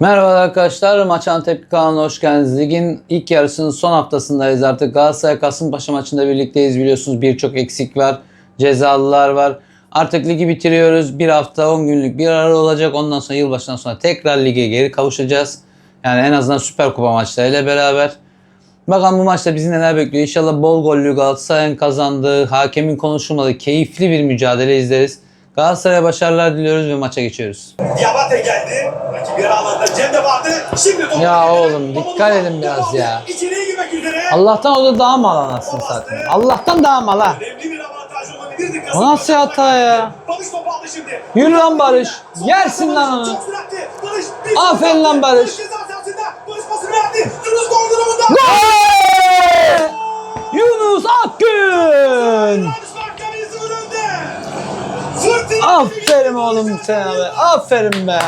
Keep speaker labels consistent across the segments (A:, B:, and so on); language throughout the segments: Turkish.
A: Merhaba arkadaşlar, Maçan Tepki kanalına hoş geldiniz. Ligin ilk yarısının son haftasındayız artık. Galatasaray Kasımpaşa maçında birlikteyiz biliyorsunuz. Birçok eksik var, cezalılar var. Artık ligi bitiriyoruz. Bir hafta 10 günlük bir ara olacak. Ondan sonra yılbaşından sonra tekrar lige geri kavuşacağız. Yani en azından Süper Kupa maçlarıyla beraber. Bakalım bu maçta bizi neler bekliyor. İnşallah bol gollü Galatasaray'ın kazandığı, hakemin konuşulmadığı keyifli bir mücadele izleriz. Galatasaray'a başarılar diliyoruz ve maça geçiyoruz.
B: Diabate geldi. Rakip yer alanında Cem de vardı. Şimdi topu
A: Ya oğlum, dikkat edin biraz ya.
B: İçeriye girmek üzere.
A: Allah'tan o da daha mal anasını satayım. Allah'tan daha mal ha.
B: Önemli bir avantaj olabilirdi.
A: O nasıl hata ya?
B: Barış topu aldı şimdi.
A: Yürü lan Barış. Yersin lan onu. Aferin lan. Barış.
B: Barış pasını verdi. Yunus gol durumunda.
A: Gol! Yunus Akgün! Aferin oğlum sana be. Aferin be.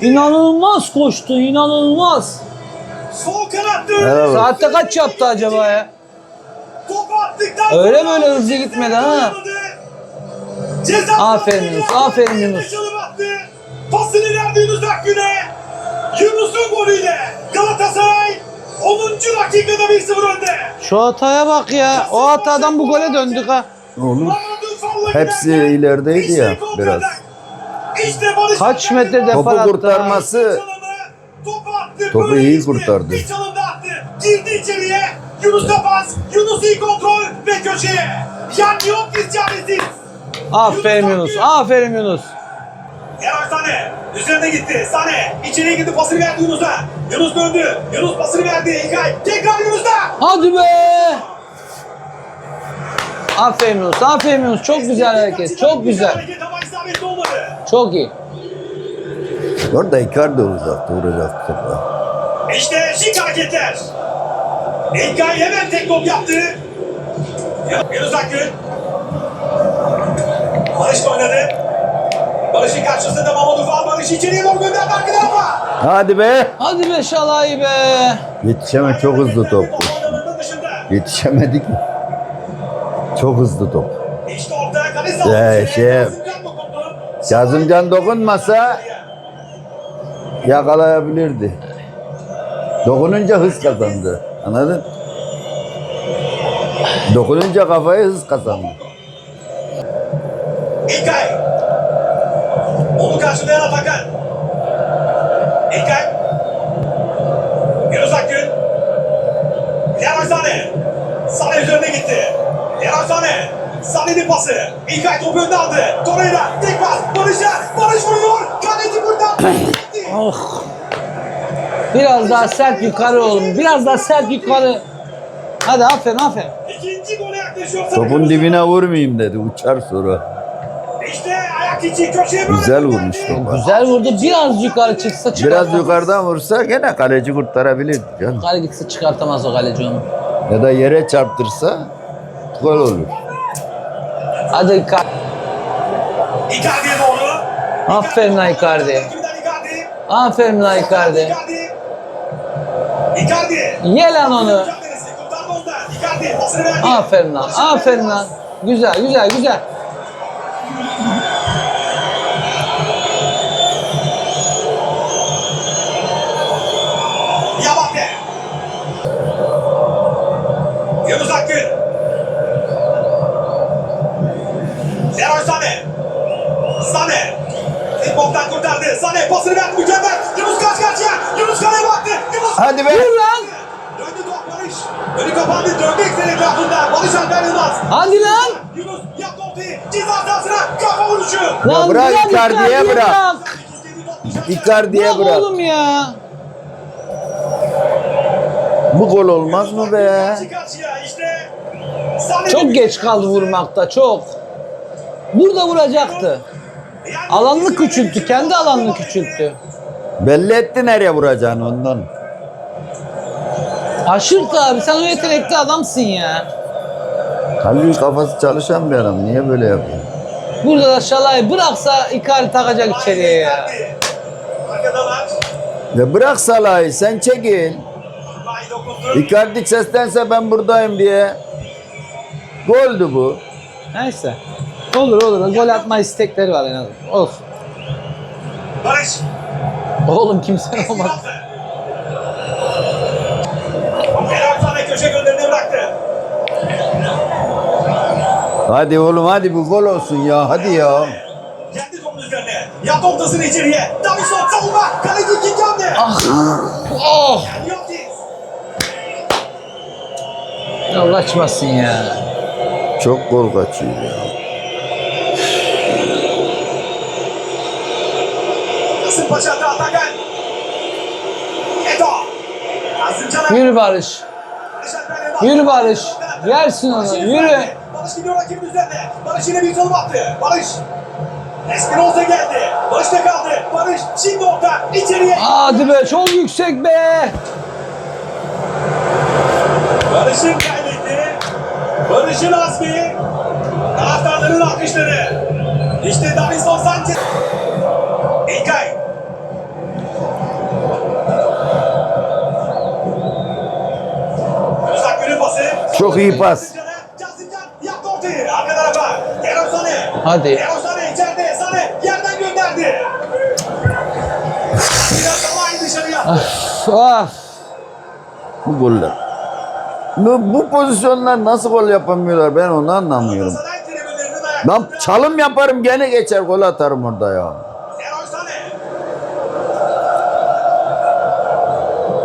B: İnanılmaz
A: koştu. inanılmaz.
B: Sol kanat döndü.
A: Saatte kaç yaptı acaba ya?
B: Topu attıktan
A: Öyle böyle hızlı gitmedi ha. Aferin Yunus, aferin Yunus.
B: Pasını verdi Yunus Akgün'e. Yunus'un golüyle Galatasaray 10. dakikada 1-0 önde.
A: Şu hataya bak ya. O hatadan bu gole döndük ha.
C: Oğlum
B: Mamadou Falla
C: hepsi ilerideydi ya biraz.
A: Kaç
B: Alper'in
A: metre
B: topu
A: attı
C: kurtarması
B: Topu
C: iyi kurtardı.
B: Bir çalımda attı. Girdi içeriye. Yunus'ta pas. Yunus iyi kontrol ve köşeye. Yan yok isyaneti.
A: Aferin Yunus. Aferin Yunus.
B: Eray Sane üzerine gitti. Sane içeriye girdi pasını verdi Yunus'a. Yunus döndü. Yunus pasını verdi. İlkay tekrar Yunus'ta.
A: Hadi be. Aferin Yunus. Aferin Yunus. Çok güzel hareket. Çok güzel. Çok iyi.
C: Orada Icardi olacaktı, vuracaktı.
B: İşte şık hareketler. İlkay hemen tek top yaptı. Yunus Akgün. Barış oynadı. Barış'ın karşısında Mamadou Fall. Barış içeriye doğru gönderdi arka tarafa.
C: Hadi be!
A: Hadi be şalayı be.
C: Yetişemedi, çok hızlı top. Yetişemedik mi? Çok hızlı top.
B: Sahası.
C: şey-
B: Kazımcan
C: dokunmasa yakalayabilirdi. Dokununca hız kazandı. Anladın? Dokununca kafayı hız kazandı.
B: İlkay. Onu karşılayan Atakan. İlkay. Yunus Akgün. Leroy Sane. Sane üzerine gitti. Leroy Sane. Sane'nin pası. İlkay topu önde aldı. Torreira. Tek pas. Barış'a. Barış vuruyor. Kaleci kurtardı.
A: Oh. Biraz daha sert yukarı oğlum. Biraz daha sert yukarı. Hadi aferin aferin.
B: İkinci gole yaklaşıyor.
C: Topun dibine vurmayayım dedi. Uçar sonra.
B: İşte ayak içi köşeye böyle
C: Güzel vurmuş topa.
A: Güzel vurdu. Biraz yukarı çıksa çıkartamaz.
C: Biraz yukarıdan vursa gene kaleci kurtarabilirdi canım.
A: Yukarı gitse çıkartamaz o kaleci onu.
C: Ya da yere çarptırsa gol olur.
A: Hadi Icardi.
B: Icardi'ye doğru.
A: Aferin Icardi. Aferin Icardi.
B: Icardi.
A: Ye lan onu. Aferin lan. Aferin lan. Güzel güzel güzel.
B: Yabate. Yunus Akgün. Leroy Sane. Sane. Futboldan kurtardı. Sane pasını verdi mükemmel. Yunus kaç karşıya. Yunus kaleye baktı. Yunus.
C: Hadi be!
A: Vur lan.
B: Döndü top Barış. Önü kapandı. Döndü eksen etrafında. Barış Alper Yılmaz.
A: Hadi lan.
B: Yunus yaptı ortayı. Ceza sahasına kafa vuruşu.
A: Lan
C: bırak Icardi'ye bırak. Icardi'ye
A: Bırak oğlum ya.
C: Bu gol olmaz mı be?
A: Çok geç kaldı vurmakta çok. Burada vuracaktı. Alanını küçülttü. Kendi alanını küçülttü.
C: Belli etti nereye vuracağını ondan.
A: Aşırt abi sen o yetenekli adamsın ya.
C: Halbuki kafası çalışan bir adam. Niye böyle yapıyor?
A: Burada da Şalay bıraksa Icardi takacak içeriye ya.
C: Ya bırak Salah'ı sen çekil. Icardi seslense ben buradayım diye. Goldü bu.
A: Neyse. Olur olur. Gol atma istekleri var en azından. Olsun.
B: Barış.
A: Oğlum kimse olmaz.
B: Köşe bıraktı.
C: Hadi oğlum hadi bu gol olsun ya hadi ya.
B: Kendi topun üzerine. Yaptı ortasını içeriye. Davison savunma. Kaleci ikinci hamle.
A: Ah. Oh.
B: Yotis.
A: Ya kaçmasın ya.
C: Çok gol kaçıyor ya.
B: Kasımpaşa'da Atakan. Eto. Azim Caner.
A: Yürü Barış. Yürü Barış. Yersin onu. Yürü.
B: Barış gidiyor rakibin üzerine. Barış yine bir çalım attı. Barış. Espinoza geldi. Barış'ta kaldı. Barış şimdi orta. içeriye.
A: Hadi be çok yüksek be.
B: Barış'ın kaybetti. Barış'ın azmi. Taraftarların alkışları. İşte Davison Sanchez. İlkay. Gönderdi. Biraz daha dışarıya.
A: Of, of.
C: Bu goller. Bu, bu pozisyonlar nasıl gol yapamıyorlar ben onu anlamıyorum. Lan çalım yaparım gene geçer gol atarım orada ya.
B: Erol Sane.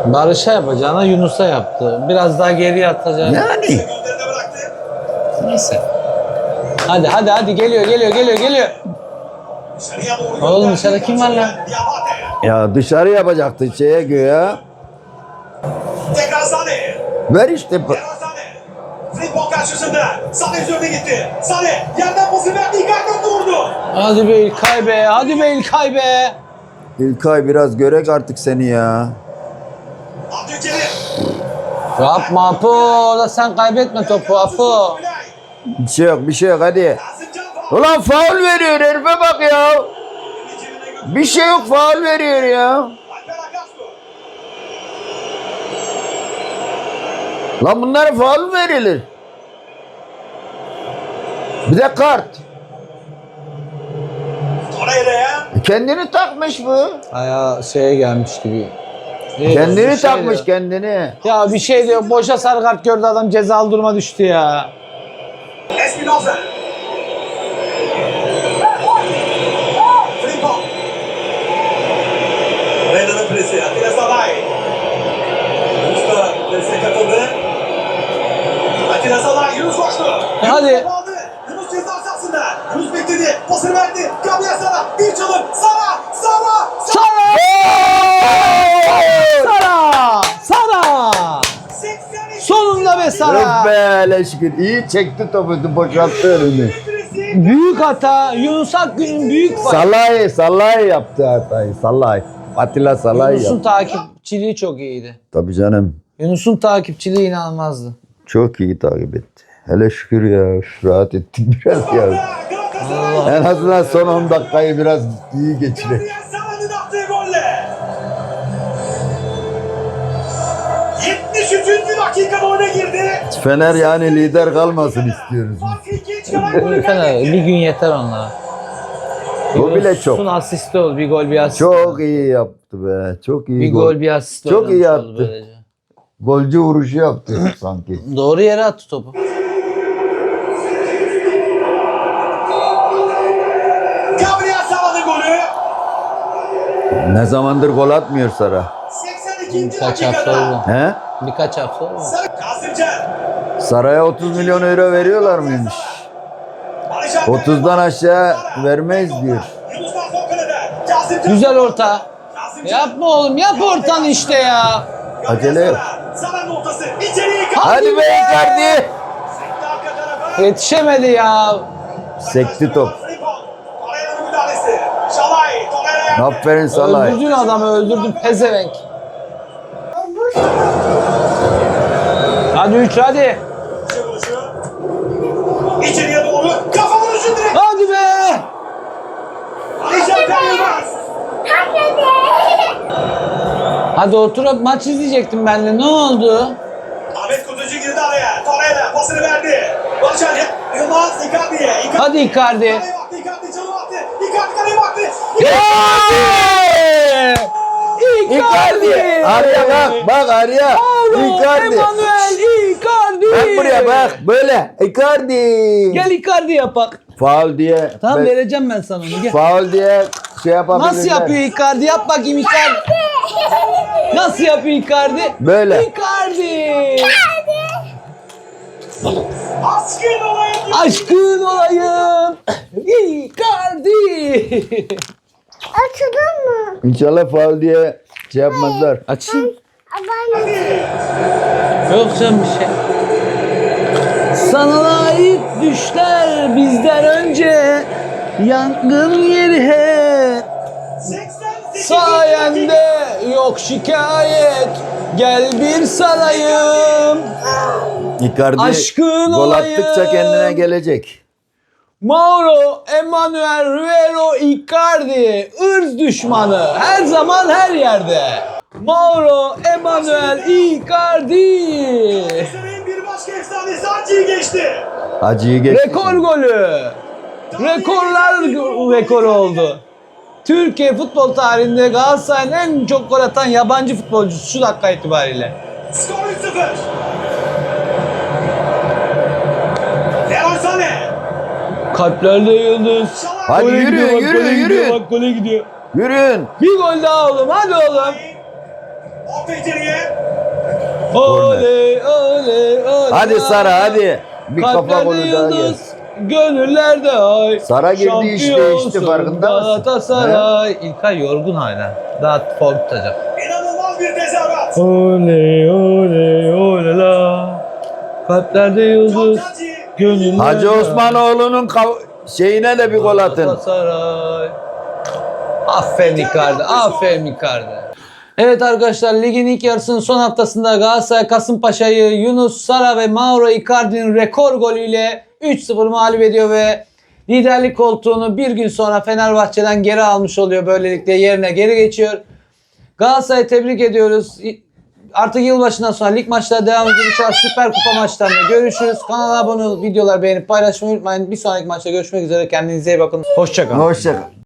A: Barış'a yapacağına Yunus'a yaptı. Biraz daha geriye atacağını.
C: Yani.
A: Neyse. Hadi hadi hadi geliyor geliyor geliyor geliyor. Oğlum dışarıda kim var lan?
C: Ya dışarı yapacaktı şeye göğe. Ver işte.
B: Frimpong karşısında. Sane üzerine gitti. Sane yerden pası verdi. Icardi vurdu.
A: Hadi be İlkay be. Hadi be İlkay be.
C: İlkay biraz görek artık seni ya.
B: Abdülkerim.
A: Yapma Apo. Orada sen kaybetme topu Apo.
C: Bir şey yok bir şey yok hadi. Ulan faul veriyor herife bak ya. Bir şey yok faul veriyor ya. Lan bunlara faul verilir. Bir de kart.
B: Torreira'ya.
C: Kendini takmış bu.
A: Aya şeye gelmiş gibi. İyi,
C: Kendini
A: bir şey
C: takmış
A: diyor.
C: kendini.
A: Ya bir şey diyor. Boşa sarı kart gördü adam cezalı duruma düştü ya.
B: Espinoza. Frimpong. Reyna'nın presi. Atilla Salay. Yunus da prese katıldı. Atilla Salay. Yunus koştu. Yunus
A: Hadi.
C: Hele şükür. İyi çekti topu boşalttı önünü.
A: Büyük hata. Yunus Akgün'ün büyük payı.
C: Salay, Salay yaptı hatayı. Salay. Atilla Salay
A: Yunus'un
C: yaptı.
A: takipçiliği çok iyiydi.
C: Tabii canım.
A: Yunus'un takipçiliği inanılmazdı.
C: Çok iyi takip etti. Hele şükür ya. Rahat ettik biraz ya. En azından son 10 dakikayı biraz iyi geçirelim.
B: 73. dakikada oyuna girdi.
C: Fener yani lider kalmasın istiyoruz.
A: Fener, bir gün yeter onlara.
C: Bu bile çok.
A: Yunus'un asisti oldu. Bir gol bir asist.
C: Çok iyi yaptı be. Çok iyi
A: Bir
C: gol.
A: gol bir asist
C: Çok iyi
A: böylece.
C: Golcü vuruşu yaptı sanki.
A: Doğru yere attı topu.
B: Gabriel Sara'nın golü.
C: Ne zamandır gol atmıyor Sara.
B: 82.
A: Birkaç hafta
B: dakikada.
A: oldu.
C: He?
A: Birkaç hafta oldu.
C: Saraya 30 milyon euro veriyorlar mıymış?
B: Barış Alper.
C: 30'dan aşağı vermeyiz diyor.
A: Güzel orta. Yapma oğlum yap ortanı işte ya.
C: Acele yok.
B: Icardi.
C: Hadi be Icardi.
A: Yetişemedi ya.
C: Sekti top.
B: Torreira'nın müdahalesi. Şalay. Torreira'ya.
C: Aferin Salay.
A: Öldürdün adamı öldürdün pezevenk. Hadi 3 hadi.
B: İçeriye doğru. Kafa vuruşu direkt.
A: Hadi be.
B: Alişan Yılmaz.
A: Hadi oturup maç izleyecektim benimle ne oldu?
B: Ahmet Kutucu girdi araya. Torreira pasını verdi. Barış Ali. Yılmaz Icardi'ye. Icardi.
A: Hadi Icardi.
B: Icardi çalım attı. Icardi kaleye baktı.
A: Icardi!
C: Icardi. Arya bak bak Arya.
A: Mauro
C: Icardi.
A: Emanuel Icardi.
C: Bak buraya bak böyle. Icardi.
A: Gel Icardi yapak.
C: Faul diye.
A: Tamam
C: ben-
A: vereceğim ben sana onu gel.
C: Faul diye şey yapabilirler.
A: Nasıl yapıyor Icardi? Yap bakayım Icardi. Nasıl yapıyor Icardi?
C: Böyle.
A: Icardi.
B: Askın olayım.
A: Aşkın olayım. Icardi.
D: Açılır mı?
C: İnşallah faul diye şey yapmazlar.
A: Açayım.
D: Ben
A: Yok canım bir şey. Sana layık düşler bizden önce Yangın yeri hep
B: 88.
A: Sayende yok şikayet Gel bir sarayım
C: Icardi
A: Aşkın
C: gol
A: olayım.
C: attıkça kendine gelecek.
A: Mauro, Emanuel Rivero, Icardi ırz düşmanı her zaman her yerde Mauro, Emanuel, Icardi
B: Senin bir başka efsanesi Hacı'yı geçti.
C: Acıyı geçti.
A: Rekor golü. Rekorlar rekoru oldu. Türkiye futbol tarihinde Galatasaray'ın en çok gol atan yabancı futbolcusu şu dakika itibariyle.
B: Skor 3-0.
A: Kalplerde yıldız.
C: Hadi
A: Gole
C: yürü,
A: gidiyor, bak,
C: yürü,
A: gole
C: yürü.
A: Gidiyor, bak gole gidiyor.
C: Yürüyün.
A: Bir gol daha oğlum hadi oğlum. Oley oley oley.
C: Hadi Sara hadi. Bir kafa golü daha gel.
A: Gönüllerde ay.
C: Sara girdi, iş
A: Şampiyonsun
C: değişti, farkında mısın?
A: Galatasaray. İlkay yorgun hala. Daha form tutacak.
B: İnanılmaz bir tezahürat.
A: Oley oley oley la. Kalplerde yıldız.
B: Çok Hacı.
C: Osmanoğlu'nun şeyine de bir gol atın.
A: Galatasaray. Aferin Icardi. Aferin Icardi. Evet arkadaşlar ligin ilk yarısının son haftasında Galatasaray Kasımpaşa'yı Yunus Sara ve Mauro Icardi'nin rekor golüyle 3-0 mağlup ediyor ve liderlik koltuğunu bir gün sonra Fenerbahçe'den geri almış oluyor. Böylelikle yerine geri geçiyor. Galatasaray'ı tebrik ediyoruz. Artık yılbaşından sonra lig maçları devam ediyor. İnşallah Süper Kupa maçlarında görüşürüz. Kanala abone olup videolar beğenip paylaşmayı unutmayın. Bir sonraki maçta görüşmek üzere. Kendinize iyi bakın. Hoşçakalın.
C: Hoşçakal.